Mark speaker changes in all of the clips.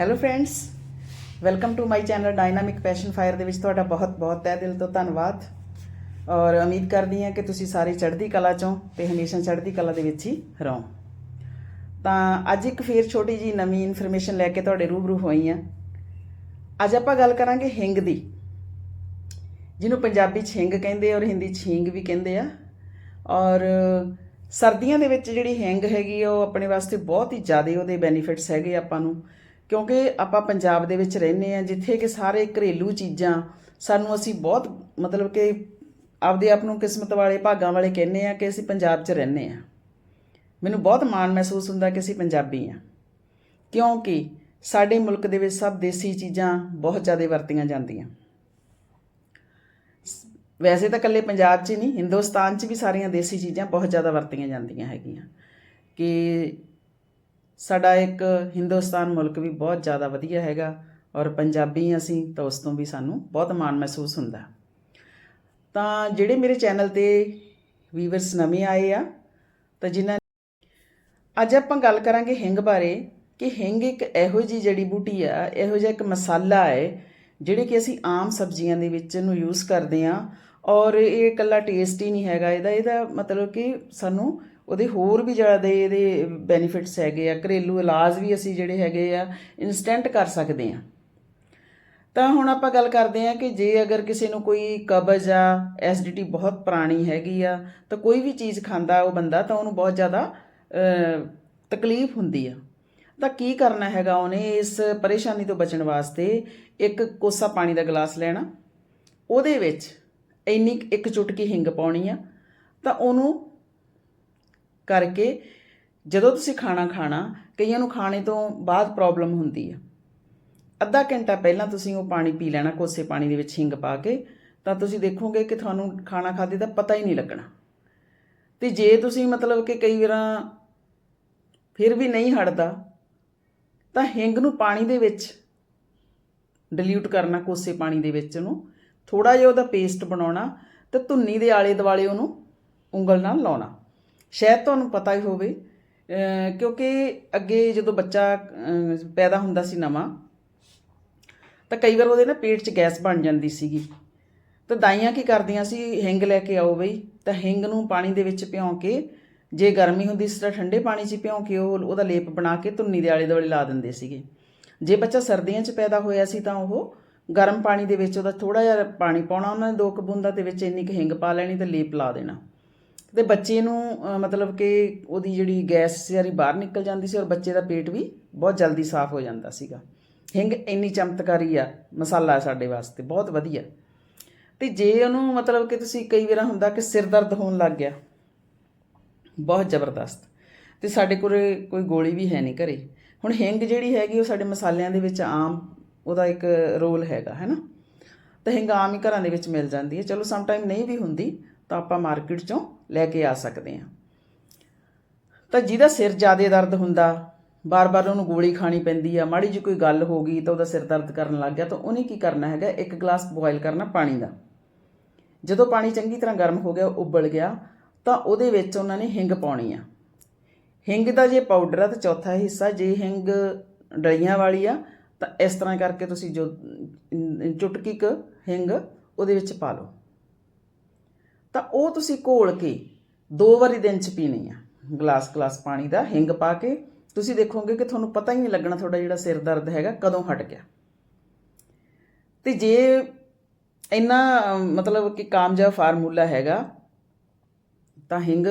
Speaker 1: Hello friends welcome to my channel dynamic passion fire ਦੇ ਵਿੱਚ ਤੁਹਾਡਾ ਬਹੁਤ ਬਹੁਤ ਤਹਿ ਦਿਲ ਤੋਂ ਧੰਨਵਾਦ। ਔਰ ਉਮੀਦ ਕਰਦੀ ਹਾਂ ਕਿ ਤੁਸੀਂ ਸਾਰੇ ਚੜ੍ਹਦੀ ਕਲਾ ਚੋਂ ਤੇ ਹਮੇਸ਼ਾ ਚੜ੍ਹਦੀ ਕਲਾ ਦੇ ਵਿੱਚ ਹੀ ਰਹੋ। ਤਾਂ ਅੱਜ ਇੱਕ ਫੇਰ ਛੋਟੀ ਜੀ ਨਵੀਂ ਇਨਫੋਰਮੇਸ਼ਨ ਲੈ ਕੇ ਤੁਹਾਡੇ ਰੂਬਰੂ ਹੋਈ ਹਾਂ। ਅੱਜ ਆਪਾਂ ਗੱਲ ਕਰਾਂਗੇ ਹਿੰਗ ਦੀ, ਜਿਹਨੂੰ ਪੰਜਾਬੀ 'ਚ ਹਿੰਗ ਕਹਿੰਦੇ ਔਰ ਹਿੰਦੀ 'ਚ ਹਿੰਗ ਵੀ ਕਹਿੰਦੇ ਆ। ਔਰ ਸਰਦੀਆਂ ਦੇ ਵਿੱਚ ਜਿਹੜੀ ਹਿੰਗ ਹੈਗੀ ਆ, ਉਹ ਆਪਣੇ ਵਾਸਤੇ ਬਹੁਤ ਹੀ ਜ਼ਿਆਦਾ ਉਹਦੇ ਬੈਨੀਫਿਟਸ ਹੈਗੇ ਆਪਾਂ ਨੂੰ। ਕਿਉਂਕਿ ਆਪਾਂ ਪੰਜਾਬ ਦੇ ਵਿੱਚ ਰਹਿੰਦੇ ਆ ਜਿੱਥੇ ਕਿ ਸਾਰੇ ਘਰੇਲੂ ਚੀਜ਼ਾਂ ਸਾਨੂੰ ਅਸੀਂ ਬਹੁਤ ਮਤਲਬ ਕਿ ਆਪਦੇ ਆਪ ਨੂੰ ਕਿਸਮਤ ਵਾਲੇ, ਭਾਗਾਂ ਵਾਲੇ ਕਹਿੰਦੇ ਆ ਕਿ ਅਸੀਂ ਪੰਜਾਬ 'ਚ ਰਹਿੰਦੇ ਆ ਮੈਨੂੰ ਬਹੁਤ ਮਾਣ ਮਹਿਸੂਸ ਹੁੰਦਾ ਕਿ ਅਸੀਂ ਪੰਜਾਬੀ ਆ ਕਿਉਂਕਿ ਸਾਡੇ ਮੁਲਕ ਦੇ ਵਿੱਚ ਸਭ ਦੇਸੀ ਚੀਜ਼ਾਂ ਬਹੁਤ ਜ਼ਿਆਦਾ ਵਰਤੀਆਂ ਜਾਂਦੀਆਂ। ਵੈਸੇ ਤਾਂ ਇਕੱਲੇ ਪੰਜਾਬ 'ਚ ਹੀ ਨਹੀਂ, ਹਿੰਦੁਸਤਾਨ 'ਚ ਵੀ ਸਾਰੀਆਂ ਦੇਸੀ ਚੀਜ਼ਾਂ ਬਹੁਤ ਜ਼ਿਆਦਾ ਵਰਤੀਆਂ ਜਾਂਦੀਆਂ ਹੈਗੀਆਂ। ਕਿ ਸਾਡਾ ਇੱਕ ਹਿੰਦੁਸਤਾਨ ਮੁਲਕ ਵੀ ਬਹੁਤ ਜ਼ਿਆਦਾ ਵਧੀਆ ਹੈਗਾ ਔਰ ਪੰਜਾਬੀ ਅਸੀਂ, ਤਾਂ ਉਸ ਤੋਂ ਵੀ ਸਾਨੂੰ ਬਹੁਤ ਮਾਣ ਮਹਿਸੂਸ ਹੁੰਦਾ। ਤਾਂ ਜਿਹੜੇ ਮੇਰੇ ਚੈਨਲ ਤੇ ਵੀਵਰਸ ਨਵੇਂ ਆਏ ਆ, ਤਾਂ ਜਿਨ੍ਹਾਂ ਅੱਜ ਆਪਾਂ ਗੱਲ ਕਰਾਂਗੇ ਹਿੰਗ ਬਾਰੇ, ਕਿ ਹਿੰਗ ਇੱਕ ਇਹੋ ਜੀ ਜੜੀ ਬੂਟੀ ਆ, ਇਹੋ ਜਿਹਾ ਇੱਕ ਮਸਾਲਾ ਹੈ, ਜਿਹੜੇ ਕਿ ਅਸੀਂ ਆਮ ਸਬਜ਼ੀਆਂ ਦੇ ਵਿੱਚ ਇਹਨੂੰ ਯੂਜ਼ ਕਰਦੇ ਆ, ਔਰ ਇਹ ਇਕੱਲਾ ਟੇਸਟ ਹੀ ਨਹੀਂ ਹੈਗਾ, ਇਹਦਾ ਇਹਦਾ ਮਤਲਬ ਕਿ ਸਾਨੂੰ ਉਹਦੇ ਹੋਰ ਵੀ ਜ਼ਿਆਦਾ ਇਹਦੇ ਬੈਨੀਫਿਟਸ ਹੈਗੇ ਆ, ਘਰੇਲੂ ਇਲਾਜ ਵੀ ਅਸੀਂ ਜਿਹੜੇ ਹੈਗੇ ਆ ਇਨਸਟੈਂਟ ਕਰ ਸਕਦੇ ਆ। ਤਾਂ ਹੁਣ ਆਪਾਂ ਗੱਲ ਕਰਦੇ ਆ ਕਿ ਜੇ ਅਗਰ ਕਿਸੇ ਨੂੰ ਕੋਈ ਕਬਜ਼ ਆ ਐਸਿਡਿਟੀ ਬਹੁਤ ਪੁਰਾਣੀ ਹੈਗੀ ਆ, ਤਾਂ ਕੋਈ ਵੀ ਚੀਜ਼ ਖਾਂਦਾ ਉਹ ਬੰਦਾ, ਤਾਂ ਉਹਨੂੰ ਬਹੁਤ ਜ਼ਿਆਦਾ ਤਕਲੀਫ ਹੁੰਦੀ ਆ। ਤਾਂ ਕੀ ਕਰਨਾ ਹੈਗਾ ਉਹਨੇ ਇਸ ਪਰੇਸ਼ਾਨੀ ਤੋਂ ਬਚਣ ਵਾਸਤੇ? ਇੱਕ ਕੋਸਾ ਪਾਣੀ ਦਾ ਗਲਾਸ ਲੈਣਾ। ਉਹਦੇ ਵਿੱਚ ਇੰਨੀ ਇੱਕ ਚੁਟਕੀ ਹਿੰਗ ਪਾਉਣੀ ਆ। ਤਾਂ ਉਹਨੂੰ ਕਰਕੇ ਜਦੋਂ ਤੁਸੀਂ ਖਾਣਾ ਖਾਣਾ, ਕਈਆਂ ਨੂੰ ਖਾਣੇ ਤੋਂ ਬਾਅਦ ਪ੍ਰੋਬਲਮ ਹੁੰਦੀ ਆ। ਅੱਧਾ ਘੰਟਾ ਪਹਿਲਾਂ ਤੁਸੀਂ ਉਹ ਪਾਣੀ ਪੀ ਲੈਣਾ, ਕੋਸੇ ਪਾਣੀ ਦੇ ਵਿੱਚ ਹਿੰਗ ਪਾ ਕੇ, ਤਾਂ ਤੁਸੀਂ ਦੇਖੋਗੇ ਕਿ ਤੁਹਾਨੂੰ ਖਾਣਾ ਖਾਦੇ ਦਾ ਪਤਾ ਹੀ ਨਹੀਂ ਲੱਗਣਾ। ਤੇ ਜੇ ਤੁਸੀਂ ਮਤਲਬ ਕਿ ਕਈ ਵਾਰਾਂ ਫਿਰ ਵੀ ਨਹੀਂ ਹਟਦਾ, ਤਾਂ ਹਿੰਗ ਨੂੰ ਪਾਣੀ ਦੇ ਵਿੱਚ ਡਿਲੂਟ ਕਰਨਾ, ਕੋਸੇ ਪਾਣੀ ਦੇ ਵਿੱਚ ਉਹਨੂੰ ਥੋੜਾ ਜਿਹਾ ਉਹਦਾ ਪੇਸਟ ਬਣਾਉਣਾ ਤੇ ਧੁੰਨੀ ਦੇ ਆਲੇ ਦੁਆਲੇ ਉਹਨੂੰ ਉਂਗਲ ਨਾਲ ਲਾਉਣਾ। ਸ਼ਾਇਦ ਤੁਹਾਨੂੰ ਪਤਾ ਹੀ ਹੋਵੇ ਕਿਉਂਕਿ ਅੱਗੇ ਜਦੋਂ ਬੱਚਾ ਪੈਦਾ ਹੁੰਦਾ ਸੀ ਨਵਾਂ, ਤਾਂ ਕਈ ਵਾਰ ਉਹਦੇ ਨਾ ਪੇਟ 'ਚ ਗੈਸ ਬਣ ਜਾਂਦੀ ਸੀਗੀ। ਤਾਂ ਦਾਈਆਂ ਕੀ ਕਰਦੀਆਂ ਸੀ, ਹਿੰਗ ਲੈ ਕੇ ਆਓ ਬਈ। ਤਾਂ ਹਿੰਗ ਨੂੰ ਪਾਣੀ ਦੇ ਵਿੱਚ ਭਿਉਂ ਕੇ, ਜੇ ਗਰਮੀ ਹੁੰਦੀ ਸੀ ਤਾਂ ਠੰਡੇ ਪਾਣੀ 'ਚ ਭਿਉਂ ਕੇ ਉਹ, ਉਹਦਾ ਲੇਪ ਬਣਾ ਕੇ ਧੁੰਨੀ ਦੇ ਆਲੇ ਦੁਆਲੇ ਲਾ ਦਿੰਦੇ ਸੀਗੇ। ਜੇ ਬੱਚਾ ਸਰਦੀਆਂ 'ਚ ਪੈਦਾ ਹੋਇਆ ਸੀ ਤਾਂ ਉਹ ਗਰਮ ਪਾਣੀ ਦੇ ਵਿੱਚ ਉਹਦਾ ਥੋੜਾ ਜਿਹਾ ਪਾਣੀ ਪਾਉਣਾ, ਉਹਨਾਂ ਨੇ ਦੋ ਕਬੂੰਦਾਂ ਦੇ ਵਿੱਚ ਇੰਨੀ ਕੁ ਹਿੰਗ ਪਾ ਲੈਣੀ ਤੇ ਲੇਪ ਲਾ ਦੇਣਾ। ਤੇ ਬੱਚੇ ਨੂੰ ਮਤਲਬ ਕਿ ਉਹਦੀ ਜਿਹੜੀ ਗੈਸ ਸਾਰੀ ਬਾਹਰ ਨਿਕਲ ਜਾਂਦੀ ਸੀ ਔਰ ਬੱਚੇ ਦਾ ਪੇਟ ਵੀ ਬਹੁਤ ਜਲਦੀ ਸਾਫ਼ ਹੋ ਜਾਂਦਾ ਸੀਗਾ। ਹਿੰਗ ਇੰਨੀ ਚਮਤਕਾਰੀ ਆ, ਮਸਾਲਾ ਸਾਡੇ ਵਾਸਤੇ, ਬਹੁਤ ਵਧੀਆ। ਤੇ ਜੇ ਉਹਨੂੰ ਮਤਲਬ ਕਿ ਤੁਸੀਂ ਕਈ ਵਾਰ ਹੁੰਦਾ ਕਿ ਸਿਰ ਦਰਦ ਹੋਣ ਲੱਗ ਗਿਆ, ਬਹੁਤ ਜ਼ਬਰਦਸਤ। ਤੇ ਸਾਡੇ ਕੋਲ ਕੋਈ ਗੋਲੀ ਵੀ ਹੈ ਨਹੀਂ ਘਰੇ। ਹੁਣ ਹਿੰਗ ਜਿਹੜੀ ਹੈਗੀ ਉਹ ਸਾਡੇ ਮਸਾਲਿਆਂ ਦੇ ਵਿੱਚ ਆਮ ਉਹਦਾ ਇੱਕ ਰੋਲ ਹੈਗਾ, ਹੈ ਨਾ? ਤਾਂ ਹਿੰਗ ਆਮ ਹੀ ਘਰਾਂ ਦੇ ਵਿੱਚ ਮਿਲ ਜਾਂਦੀ ਹੈ। ਚਲੋ ਸਮ ਟਾਈਮ ਨਹੀਂ ਵੀ ਹੁੰਦੀ ਤਾਂ ਆਪਾਂ ਮਾਰਕੀਟ ਚੋਂ ਲੈ ਕੇ ਆ ਸਕਦੇ ਹਾਂ। ਤਾਂ ਜਿਹਦਾ ਸਿਰ ਜ਼ਿਆਦਾ ਦਰਦ ਹੁੰਦਾ ਬਾਰ-ਬਾਰ ਉਹਨੂੰ ਗੋਲੀ ਖਾਣੀ ਪੈਂਦੀ ਆ ਮਾੜੀ ਜਿਹੀ ਕੋਈ ਗੱਲ ਹੋ ਗਈ ਤਾਂ ਉਹਦਾ ਸਿਰ ਦਰਦ ਕਰਨ ਲੱਗ ਗਿਆ ਤਾਂ ਉਹਨੇ ਕੀ ਕਰਨਾ ਹੈਗਾ? ਇੱਕ ਗਲਾਸ ਬੋਇਲ ਕਰਨਾ ਪਾਣੀ ਦਾ। ਜਦੋਂ ਪਾਣੀ ਚੰਗੀ ਤਰ੍ਹਾਂ ਗਰਮ ਹੋ ਗਿਆ ਉਬਲ ਗਿਆ ਤਾਂ ਉਹਦੇ ਵਿੱਚ ਉਹਨਾਂ ਨੇ ਹਿੰਗ ਪਾਉਣੀ ਆ। ਹਿੰਗ ਦਾ ਜੇ ਪਾਊਡਰ ਆ ਤਾਂ ਚੌਥਾ ਹਿੱਸਾ ਜੇ ਹਿੰਗ ਡਲੀਆਂ ਵਾਲੀ ਆ ਤਾਂ ਇਸ ਤਰ੍ਹਾਂ ਕਰਕੇ ਤੁਸੀਂ ਜੋ ਅਮ, ਚੁਟਕੀ ਕ ਹਿੰਗ ਉਹਦੇ ਵਿੱਚ ਪਾ ਲਓ। ਤਾਂ ਉਹ ਤੁਸੀਂ ਘੋਲ ਕੇ ਦੋ ਵਾਰੀ ਦਿਨ ਚ ਪੀਣੀ ਆ। ਗਲਾਸ ਗਲਾਸ ਪਾਣੀ ਦਾ ਹਿੰਗ ਪਾ ਕੇ ਤੁਸੀਂ ਦੇਖੋਗੇ ਕਿ ਤੁਹਾਨੂੰ ਪਤਾ ਹੀ ਨਹੀਂ ਲੱਗਣਾ ਤੁਹਾਡਾ ਜਿਹੜਾ ਸਿਰ ਦਰਦ ਹੈਗਾ ਕਦੋਂ ਹਟ ਗਿਆ। ਤੇ ਜੇ ਇੰਨਾ, ਮਤਲਬ ਕਿ ਕਾਮਯਾਬ ਫਾਰਮੂਲਾ ਹੈਗਾ, ਤਾਂ ਹਿੰਗ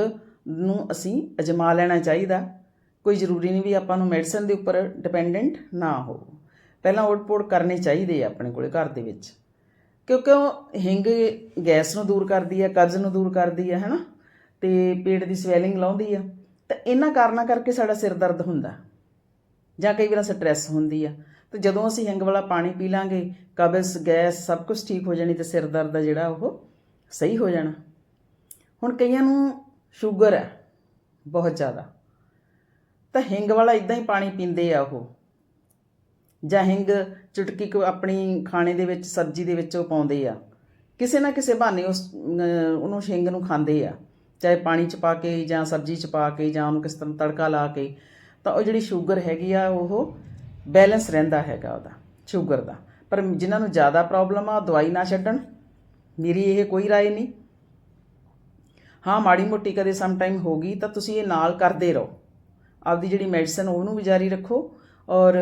Speaker 1: ਨੂੰ ਅਸੀਂ ਅਜਮਾ ਲੈਣਾ ਚਾਹੀਦਾ। ਕੋਈ ਜ਼ਰੂਰੀ ਨਹੀਂ ਵੀ ਆਪਾਂ ਨੂੰ ਮੈਡੀਸਨ ਦੇ ਉੱਪਰ ਡਿਪੈਂਡੈਂਟ ਨਾ ਹੋ ਪਹਿਲਾਂ ਓਟ-ਪੋਟ ਕਰਨੇ ਚਾਹੀਦੇ ਆ ਆਪਣੇ ਕੋਲੇ ਘਰ ਦੇ ਵਿੱਚ। ਕਿਉਂਕਿ ਉਹ ਹਿੰਗ ਗੈਸ ਨੂੰ ਦੂਰ ਕਰਦੀ ਹੈ ਕਬਜ਼ ਨੂੰ ਦੂਰ ਕਰਦੀ ਹੈ ਹੈਨਾ? ਤੇ ਪੇਟ ਦੀ ਸਵੈਲਿੰਗ ਲਾਉਂਦੀ ਆ। ਤਾਂ ਇਹਨਾਂ ਕਾਰਨਾਂ ਕਰਕੇ ਸਾਡਾ ਸਿਰ ਦਰਦ ਹੁੰਦਾ। ਜਾਂ ਕਈ ਵਾਰ ਸਟ੍ਰੈਸ ਹੁੰਦੀ ਆ। ਤੇ ਜਦੋਂ ਅਸੀਂ ਹਿੰਗ ਵਾਲਾ ਪਾਣੀ ਪੀ ਲਾਂਗੇ, ਕਬਜ਼, ਗੈਸ, ਸਭ ਕੁਝ ਠੀਕ ਹੋ ਜਾਣੀ ਤੇ ਸਿਰ ਦਰਦ ਦਾ ਜਿਹੜਾ, ਉਹ ਸਹੀ ਹੋ ਜਾਣਾ। ਹੁਣ ਕਈਆਂ ਨੂੰ ਸ਼ੂਗਰ ਹੈ ਬਹੁਤ ਜ਼ਿਆਦਾ। ਤਾਂ ਹਿੰਗ ਵਾਲਾ ਇਦਾਂ ਹੀ ਪਾਣੀ ਪੀਂਦੇ ਆ ਉਹ। ਜਾਂ ਹਿੰਗ ਚੁਟਕੀ ਕੁ ਆਪਣੀ ਖਾਣੇ ਦੇ ਵਿੱਚ ਸਬਜ਼ੀ ਦੇ ਵਿੱਚ ਉਹ ਪਾਉਂਦੇ ਆ ਕਿਸੇ ਨਾ ਕਿਸੇ ਬਹਾਨੇ ਉਸ ਅਹ, ਉਹਨੂੰ ਹਿੰਗ ਨੂੰ ਖਾਂਦੇ ਆ ਚਾਹੇ ਪਾਣੀ ਚ ਪਾ ਕੇ ਜਾਂ ਸਬਜ਼ੀ ਚ ਪਾ ਕੇ ਜਾਂ ਉਹਨੂੰ ਕਿਸ ਤਰ੍ਹਾਂ ਤੜਕਾ ਲਾ ਕੇ ਤਾਂ ਉਹ ਜਿਹੜੀ ਸ਼ੂਗਰ ਹੈਗੀ ਆ ਉਹ ਬੈਲੈਂਸ ਰਹਿੰਦਾ ਹੈਗਾ ਉਹਦਾ ਸ਼ੂਗਰ ਦਾ ਪਰ ਜਿਨ੍ਹਾਂ ਨੂੰ ਜ਼ਿਆਦਾ ਪ੍ਰੋਬਲਮ ਆ ਉਹ ਦਵਾਈ ਨਾ ਛੱਡਣ ਮੇਰੀ ਇਹ ਕੋਈ رائے ਨਹੀਂ ਹਾਂ ਮਾੜੀ ਮੋਟੀ ਕਦੇ ਸਮ ਟਾਈਮ ਹੋ ਗਈ ਤਾਂ ਤੁਸੀਂ ਇਹ ਨਾਲ ਕਰਦੇ ਰਹੋ ਆਪਦੀ ਜਿਹੜੀ ਮੈਡੀਸਨ ਉਹਨੂੰ ਵੀ ਜਾਰੀ ਰੱਖੋ ਔਰ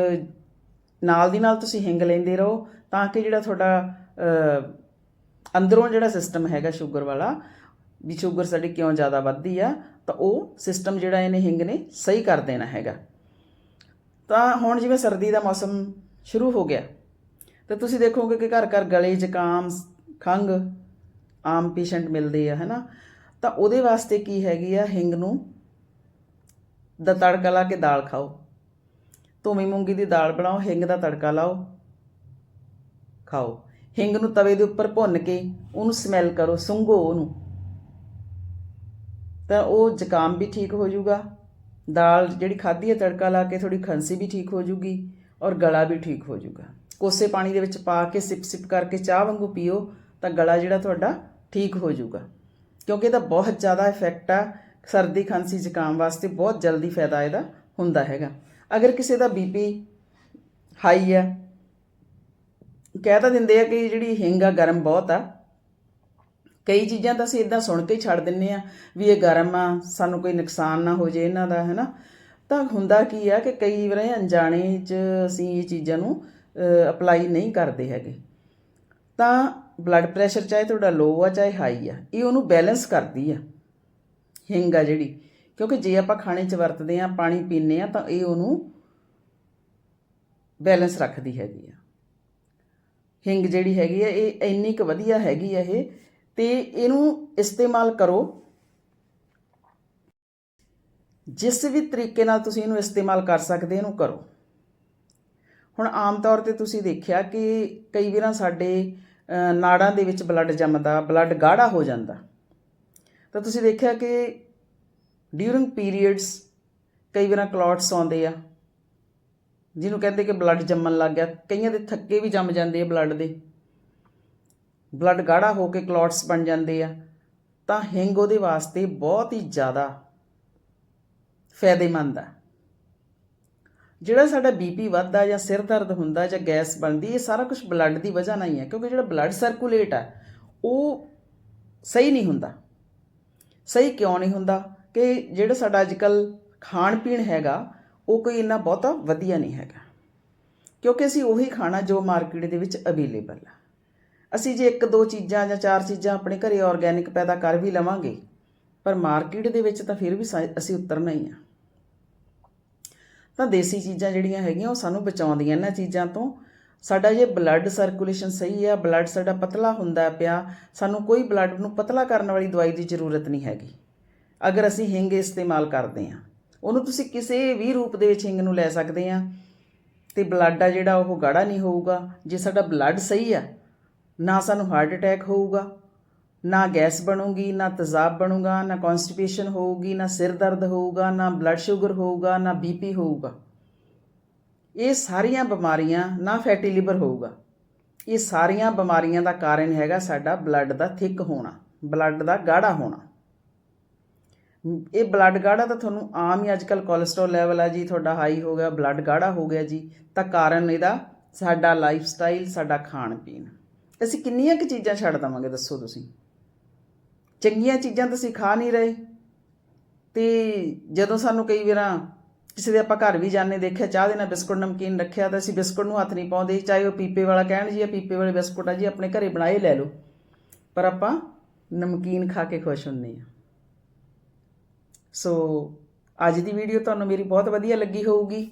Speaker 1: ਨਾਲ ਦੀ ਨਾਲ ਤੁਸੀਂ ਹਿੰਗ ਲੈਂਦੇ ਰਹੋ ਤਾਂ ਕਿ ਜਿਹੜਾ ਤੁਹਾਡਾ ਅੰਦਰੋਂ ਜਿਹੜਾ ਸਿਸਟਮ ਹੈਗਾ ਸ਼ੂਗਰ ਵਾਲਾ, ਵੀ ਸ਼ੂਗਰ ਸਾਡੀ ਕਿਉਂ ਜ਼ਿਆਦਾ ਵੱਧਦੀ ਆ, ਤਾਂ ਉਹ ਸਿਸਟਮ ਜਿਹੜਾ ਇਹਨੇ ਹਿੰਗ ਨੇ ਸਹੀ ਕਰ ਦੇਣਾ ਹੈਗਾ। ਤਾਂ ਹੁਣ ਜਿਵੇਂ ਸਰਦੀ ਦਾ ਮੌਸਮ ਸ਼ੁਰੂ ਹੋ ਗਿਆ, ਤੇ ਤੁਸੀਂ ਦੇਖੋਗੇ ਕਿ ਘਰ ਘਰ ਗਲੇ ਜ਼ੁਕਾਮ ਖੰਗ ਆਮ ਪੇਸ਼ੈਂਟ ਮਿਲਦੇ ਆ, ਹੈਨਾ? ਤਾਂ ਉਹਦੇ ਵਾਸਤੇ ਕੀ ਹੈਗੀ ਆ, ਹਿੰਗ ਨੂੰ ਦਾ ਤੜਕਾ ਲਾ ਕੇ ਦਾਲ ਖਾਓ। ਧੂਮੀ ਮੂੰਗੀ ਦੀ ਦਾਲ ਬਣਾਓ, ਹਿੰਗ ਦਾ ਤੜਕਾ ਲਾਓ, ਖਾਓ। ਹਿੰਗ ਨੂੰ ਤਵੇ ਦੇ ਉੱਪਰ ਭੁੰਨ ਕੇ ਉਹਨੂੰ ਸਮੈਲ ਕਰੋ, ਸੁੰਘੋ ਉਹਨੂੰ। ਤਾਂ ਉਹ ਜ਼ੁਕਾਮ ਵੀ ਠੀਕ ਹੋ ਜਾਊਗਾ, ਦਾਲ ਜਿਹੜੀ ਖਾਧੀ ਹੈ, ਤੜਕਾ ਲਾ ਕੇ ਥੋੜੀ ਖਾਂਸੀ ਵੀ ਠੀਕ ਹੋ ਜਾਊਗੀ ਔਰ ਗਲਾ ਵੀ ਠੀਕ ਹੋ ਜਾਊਗਾ। ਕੋਸੇ ਪਾਣੀ ਦੇ ਵਿੱਚ ਪਾ ਕੇ ਸਿਪ ਸਿਪ ਕਰਕੇ ਚਾਹ ਵਾਂਗੂ ਪੀਓ ਤਾਂ ਗਲਾ ਜਿਹੜਾ ਤੁਹਾਡਾ ਠੀਕ ਹੋ ਜਾਊਗਾ। ਕਿਉਂਕਿ ਇਹਦਾ ਬਹੁਤ ਜ਼ਿਆਦਾ ਇਫੈਕਟ ਆ, ਸਰਦੀ, ਖਾਂਸੀ, ਜ਼ੁਕਾਮ ਵਾਸਤੇ ਬਹੁਤ ਜਲਦੀ ਫਾਇਦਾ ਇਹਦਾ ਹੁੰਦਾ ਹੈਗਾ। ਅਗਰ ਕਿਸੇ ਦਾ ਬੀਪੀ ਹਾਈ ਆ, ਕਹਿ ਤਾਂ ਦਿੰਦੇ ਆ ਕਿ ਜਿਹੜੀ ਹਿੰਗ ਆ, ਗਰਮ ਬਹੁਤ ਆ। ਕਈ ਚੀਜ਼ਾਂ ਤਾਂ ਅਸੀਂ ਇਦਾਂ ਸੁਣ ਕੇ ਹੀ ਛੱਡ ਦਿੰਨੇ ਆ ਵੀ ਇਹ ਗਰਮ ਆ, ਸਾਨੂੰ ਕੋਈ ਨੁਕਸਾਨ ਨਾ ਹੋ ਜੇ ਇਹਨਾਂ ਦਾ, ਹੈਨਾ। ਤਾਂ ਹੁੰਦਾ ਕੀ ਆ ਕਿ ਕਈ ਵਾਰ ਅਣਜਾਣੇ ਚ ਅਸੀਂ ਇਹ ਚੀਜ਼ਾਂ ਨੂੰ ਅਪਲਾਈ ਨਹੀਂ ਕਰਦੇ ਹੈਗੇ। ਤਾਂ ਬਲੱਡ ਪ੍ਰੈਸ਼ਰ ਚਾਹੇ ਤੁਹਾਡਾ ਲੋ ਆ, ਚਾਹੇ ਹਾਈ ਆ, ਇਹ ਉਹਨੂੰ ਬੈਲੈਂਸ ਕਰਦੀ ਆ। ਹਿੰਗ ਆ ਜਿਹੜੀ। ਕਿਉਂਕਿ ਜੇ ਆਪਾਂ ਖਾਣੇ 'ਚ ਵਰਤਦੇ ਆ ਪਾਣੀ ਪੀਂਦੇ ਆ ਤਾਂ ਇਹ ਉਹਨੂੰ ਬੈਲੈਂਸ ਰੱਖਦੀ ਹੈਗੀ ਆ। ਹਿੰਗ ਜਿਹੜੀ ਹੈਗੀ ਆ, ਇਹ ਇੰਨੀ ਕੁ ਵਧੀਆ ਹੈਗੀ ਆ ਇਹ, ਤੇ ਇਹਨੂੰ ਇਸਤੇਮਾਲ ਕਰੋ। ਜਿਸ ਵੀ ਤਰੀਕੇ ਨਾਲ ਤੁਸੀਂ ਇਹਨੂੰ ਇਸਤੇਮਾਲ ਕਰ ਸਕਦੇ, ਇਹਨੂੰ ਕਰੋ। ਹੁਣ ਆਮ ਤੌਰ ਤੇ ਤੁਸੀਂ ਦੇਖਿਆ ਕਿ ਕਈ ਵਾਰਾਂ ਸਾਡੇ ਨਾੜਾਂ ਦੇ ਵਿੱਚ ਬਲੱਡ ਜੰਮਦਾ ਬਲੱਡ ਗਾੜਾ ਹੋ ਜਾਂਦਾ। ਤਾਂ ਤੁਸੀਂ ਦੇਖਿਆ ਕਿ ਡਿਊਰਿੰਗ ਪੀਰੀਅਡਸ ਕਈ ਵਾਰ ਕਲੌਟਸ ਆਉਂਦੇ ਆ, ਜਿਹਨੂੰ ਕਹਿੰਦੇ ਕਿ ਬਲੱਡ ਜੰਮਣ ਲੱਗ ਗਿਆ। ਕਈਆਂ ਦੇ ਥੱਕੇ ਵੀ ਜੰਮ ਜਾਂਦੇ ਆ ਬਲੱਡ ਦੇ। ਬਲੱਡ ਗਾੜਾ ਹੋ ਕੇ ਕਲੌਟਸ ਬਣ ਜਾਂਦੇ ਆ। ਤਾਂ ਹਿੰਗ ਉਹਦੇ ਵਾਸਤੇ ਬਹੁਤ ਹੀ ਜ਼ਿਆਦਾ ਫਾਇਦੇਮੰਦ ਆ। ਜਿਹੜਾ ਸਾਡਾ ਬੀਪੀ ਵੱਧਦਾ ਜਾਂ ਸਿਰ ਦਰਦ ਹੁੰਦਾ ਜਾਂ ਗੈਸ ਬਣਦੀ, ਇਹ ਸਾਰਾ ਕੁਝ ਬਲੱਡ ਦੀ ਵਜ੍ਹਾ ਨਾਲ ਹੀ ਹੈ ਕਿਉਂਕਿ ਜਿਹੜਾ ਬਲੱਡ ਸਰਕੂਲੇਟ ਆ, ਉਹ ਸਹੀ ਨਹੀਂ ਹੁੰਦਾ। ਸਹੀ ਕਿਉਂ ਨਹੀਂ ਹੁੰਦਾ? ਕਿ ਜਿਹੜਾ ਸਾਡਾ ਅੱਜਕੱਲ ਖਾਣ ਪੀਣ ਹੈਗਾ, ਉਹ ਕੋਈ ਇੰਨਾ ਬਹੁਤਾ ਵਧੀਆ ਨਹੀਂ ਹੈਗਾ। ਕਿਉਂਕਿ ਅਸੀਂ ਉਹੀ ਖਾਣਾ ਜੋ ਮਾਰਕੀਟ ਦੇ ਵਿੱਚ ਅਵੇਲੇਬਲ ਆ। ਅਸੀਂ ਜੇ ਇੱਕ ਦੋ ਚੀਜ਼ਾਂ ਜਾਂ ਚਾਰ ਚੀਜ਼ਾਂ ਆਪਣੇ ਘਰੇ ਆਰਗੈਨਿਕ ਪੈਦਾ ਕਰ ਵੀ ਲਵਾਂਗੇ, ਪਰ ਮਾਰਕੀਟ ਦੇ ਵਿੱਚ ਤਾਂ ਫਿਰ ਵੀ ਸਾ- ਅਸੀਂ ਉਤਰਨਾ ਹੀ ਆ। ਤਾਂ ਦੇਸੀ ਚੀਜ਼ਾਂ ਜਿਹੜੀਆਂ ਹੈਗੀਆਂ, ਉਹ ਸਾਨੂੰ ਬਚਾਉਂਦੀਆਂ ਇਹਨਾਂ ਚੀਜ਼ਾਂ ਤੋਂ। ਸਾਡਾ ਜੇ ਬਲੱਡ ਸਰਕੂਲੇਸ਼ਨ ਸਹੀ ਆ ਬਲੱਡ ਸਾਡਾ ਪਤਲਾ ਹੁੰਦਾ ਪਿਆ, ਸਾਨੂੰ ਕੋਈ ਬਲੱਡ ਨੂੰ ਪਤਲਾ ਕਰਨ ਵਾਲੀ ਦਵਾਈ ਦੀ ਜ਼ਰੂਰਤ ਨਹੀਂ ਹੈਗੀ। ਅਗਰ ਅਸੀਂ ਹਿੰਗ ਇਸਤੇਮਾਲ ਕਰਦੇ ਹਾਂ, ਉਹਨੂੰ ਤੁਸੀਂ ਕਿਸੇ ਵੀ ਰੂਪ ਦੇ ਵਿੱਚ ਹਿੰਗ ਨੂੰ ਲੈ ਸਕਦੇ ਆ ਤੇ ਬਲੱਡ ਆ ਜਿਹੜਾ ਉਹ ਗਾੜਾ ਨਹੀਂ ਹੋਊਗਾ, ਜੇ ਸਾਡਾ ਬਲੱਡ ਸਹੀ ਆ, ਨਾ ਸਾਨੂੰ ਹਾਰਟ ਅਟੈਕ ਹੋਊਗਾ, ਨਾ ਗੈਸ ਬਣੂਗੀ, ਨਾ ਤਜ਼ਾਬ ਬਣੂਗਾ, ਨਾ ਕਨਸਟੀਪੇਸ਼ਨ ਹੋਊਗੀ, ਨਾ ਸਿਰ ਦਰਦ ਹੋਊਗਾ, ਨਾ ਬਲੱਡ ਸ਼ੂਗਰ ਹੋਊਗਾ, ਨਾ ਬੀਪੀ ਹੋਊਗਾ। ਇਹ ਸਾਰੀਆਂ ਬਿਮਾਰੀਆਂ ਨਾ ਫੈਟੀ ਲਿਵਰ ਹੋਊਗਾ। ਇਹ ਸਾਰੀਆਂ ਬਿਮਾਰੀਆਂ ਦਾ ਕਾਰਨ ਹੈਗਾ ਸਾਡਾ ਬਲੱਡ ਦਾ ਥਿਕ ਹੋਣਾ, ਬਲੱਡ ਦਾ ਗਾੜਾ ਹੋਣਾ। ਇਹ ਬਲੱਡ ਗਾੜਾ ਤਾਂ ਤੁਹਾਨੂੰ ਆਮ ਹੀ ਅੱਜਕੱਲ ਕੋਲੇਸਟ੍ਰੋਲ ਲੈਵਲ ਆ ਜੀ, ਤੁਹਾਡਾ ਹਾਈ ਹੋ ਗਿਆ, ਬਲੱਡ ਗਾੜਾ ਹੋ ਗਿਆ ਜੀ, ਤਾਂ ਕਾਰਨ ਇਹਦਾ ਸਾਡਾ ਲਾਈਫ ਸਟਾਈਲ ਸਾਡਾ ਖਾਣ ਪੀਣ। ਅਸੀਂ ਕਿੰਨੀਆਂ ਕੁ ਚੀਜ਼ਾਂ ਛੱਡ ਦਵਾਂਗੇ, ਦੱਸੋ ਤੁਸੀਂ? ਚੰਗੀਆਂ ਚੀਜ਼ਾਂ ਤਾਂ ਅਸੀਂ ਖਾ ਨਹੀਂ ਰਹੇ। ਤੇ ਜਦੋਂ ਸਾਨੂੰ ਕਈ ਵਾਰਾਂ ਕਿਸੇ ਦੇ ਆਪਾਂ ਘਰ ਵੀ ਜਾਂਦੇ ਦੇਖਿਆ ਚਾਹ ਦੇ ਨਾਲ ਬਿਸਕੁਟ, ਨਮਕੀਨ ਰੱਖਿਆ ਤਾਂ ਅਸੀਂ ਬਿਸਕੁਟ ਨੂੰ ਹੱਥ ਨਹੀਂ ਪਾਉਂਦੇ, ਚਾਹੇ ਉਹ ਪੀਪੇ ਵਾਲਾ ਕਹਿਣ ਜੀ ਆ ਪੀਪੇ ਵਾਲੇ ਬਿਸਕੁਟ ਆ ਜੀ, ਆਪਣੇ ਘਰੇ ਬਣਾਏ ਲੈ ਲਓ। ਪਰ ਆਪਾਂ ਨਮਕੀਨ ਖਾ ਕੇ ਖੁਸ਼ ਹੁੰਦੇ ਆ ਸੋ ਅੱਜ ਦੀ ਵੀਡੀਓ ਤੁਹਾਨੂੰ ਮੇਰੀ ਬਹੁਤ ਵਧੀਆ ਲੱਗੀ ਹੋਊਗੀ।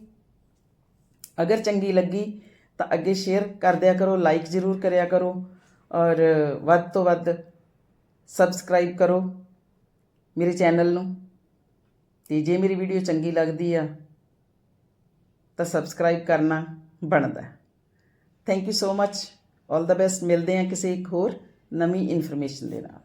Speaker 1: ਅਗਰ ਚੰਗੀ ਲੱਗੀ, ਤਾਂ ਅੱਗੇ ਸ਼ੇਅਰ ਕਰ ਦਿਆ ਕਰੋ ਲਾਈਕ ਜ਼ਰੂਰ ਕਰਿਆ ਕਰੋ ਔਰ ਵੱਧ ਤੋਂ ਵੱਧ ਸਬਸਕ੍ਰਾਈਬ ਕਰੋ ਮੇਰੇ ਚੈਨਲ ਨੂੰ। ਤੇ ਜੇ ਮੇਰੀ ਵੀਡੀਓ ਚੰਗੀ ਲੱਗਦੀ ਆ, ਤਾਂ ਸਬਸਕ੍ਰਾਈਬ ਕਰਨਾ ਬਣਦਾ thank you so much all the best ਮਿਲਦੇ ਹਾਂ ਕਿਸੇ ਇੱਕ ਹੋਰ ਨਵੀਂ ਇਨਫੋਰਮੇਸ਼ਨ ਦੇ ਨਾਲ।